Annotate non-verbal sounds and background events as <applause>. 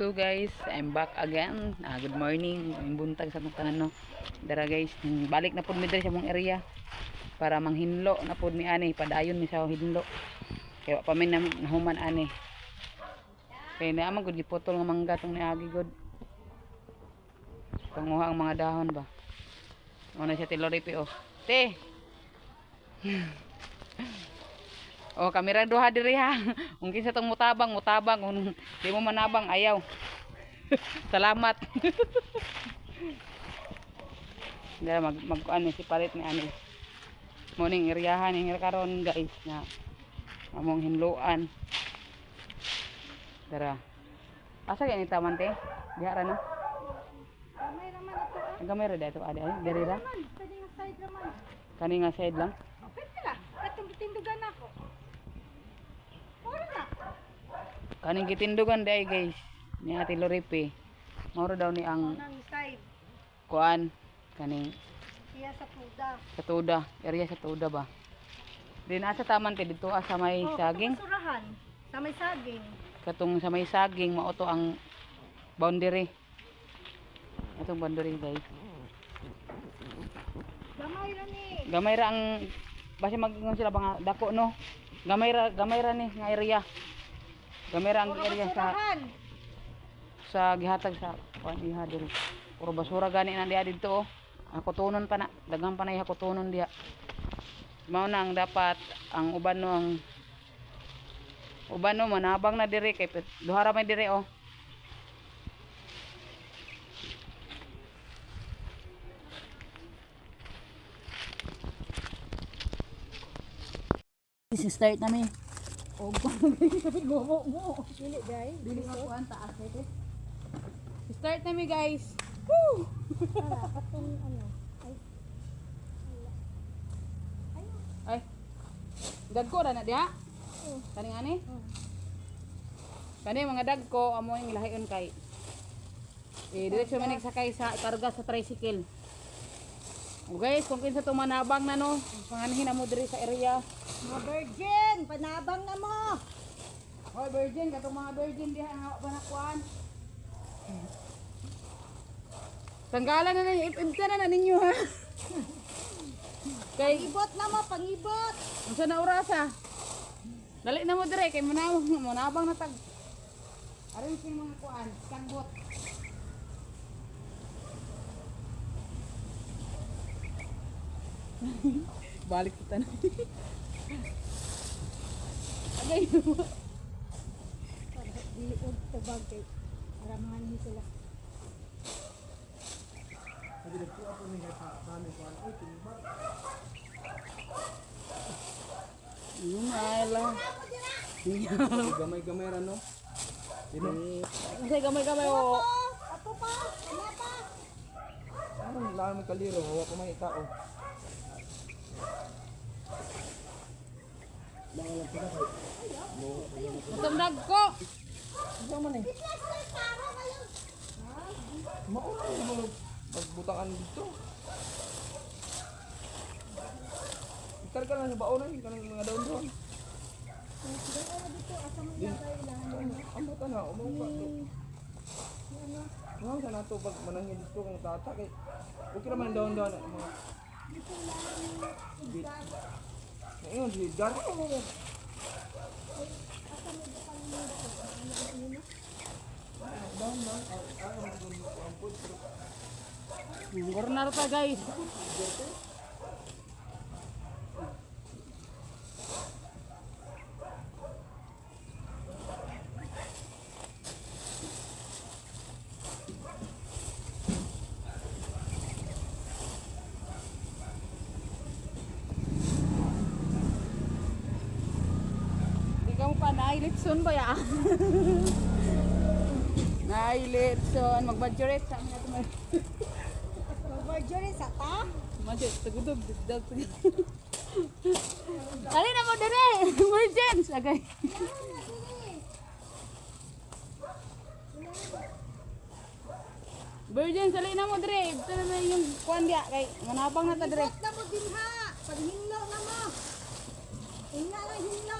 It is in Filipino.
So guys, I'm back again. Ah, good morning. Ang buntag sa tanan no. Dara guys, balik na pud mi sa mong area para manghinlo na pud mi ani padayon mi sa hinlo. Kaya pa min nahuman ani. Kaya na amang gud giputol nga mangga tong niagi gud. Panguha ang mga dahon ba. Ano siya tiloripi oh. Te. Oh, kamera duha diri ha. <laughs> Kung kinsa tong mutabang, mutabang. Kung di mo manabang, ayaw. <laughs> Salamat. <laughs> Dara mag mag ano si palit ni ani. Morning iriyahan ing karon guys na among hinluan. Dara. Asa gani taman te? Diha ra no? Kamay naman ito ah. Ang kamera dito ade ay diri ra. Man. Kani nga side lang. Oh, pwede lang. Katong gitindugan ako. Puro na. Kaning gitindugan day guys. Ni Ate Loripe. Mao daw ni ang kuan kaning Iya sa puda. sa tuda, area sa tuda ba. Din asa taman te dito ah, sa may Oh, saging. basurahan. Sa may saging. Katong sa may saging mao to ang boundary. Atong boundary guys. Gamay ra ni. Gamay ra ang basi magingon sila ba nga dako no. Gamay ra gamay ra ni nga area. Gamay ra ang area sa sa gihatag sa kuan iha diri. Puro basura gani na diha dito oh. Ako tunon pa na, daghang pa na iha ko tunon diha. Mao na ang dapat ang uban no ang uban no manabang na diri kay duha ra may diri oh. start namin. Oh, sabi mo mo mo. Dili guys. Bili nga kuan taas ito. Start namin guys. Ala, <laughs> katong ano. Ay, Ay. Dagko ra na diha. Oh. Kaning ani? oh. Kani mga dagko amo yung lahiyon kay eh diretso man sakay sa karga sa tricycle. Guys, kung kinsa to manabang na no, panganhin na mo diri sa area. Mga virgin, panabang na mo. Hoy virgin, katong mga virgin diha nga ba na kuan. Tanggalan na ninyo, ipimta na na ninyo ha. kay Pangibot na mo, pangibot. unsa na orasa? Dali na mo dire kay manabang manabang na tag. Aron sing mga kuan, kangbot. Balik kita na. Agay <laughs> mo. Para dili og tabag kay ramahan ni sila. Yung ala. Gamay-gamay ra no. Gamay-gamay o. Ato pa, ano pa? Ano lang may kaliro, hawa ko may tao. Matamdag ko. Ano man eh? Mauna mo magbutangan dito. Ikarga lang sa baon na kanang mga daon doon. Amo ta na, umong pa. Nga sa nato pag manangin dito kang tata kay okay naman daon daon mga bit. Ngayon, di dar ko mo. Gornar ta guys. Di ka mo pa nailitson ba ya? <laughs> nailitson. Magbadjuret sa mga tumay. Virgin sa ta? Majo, tagudog, dagdag. <laughs> Dali na mo dire, emergence. Agay. Virgin, sali na mo dire. Ito na na yung kuan diya. Kay, manabang na ta dire. Pangibot na mo din ha. Paghinlo na mo. Hinga lang hinlo.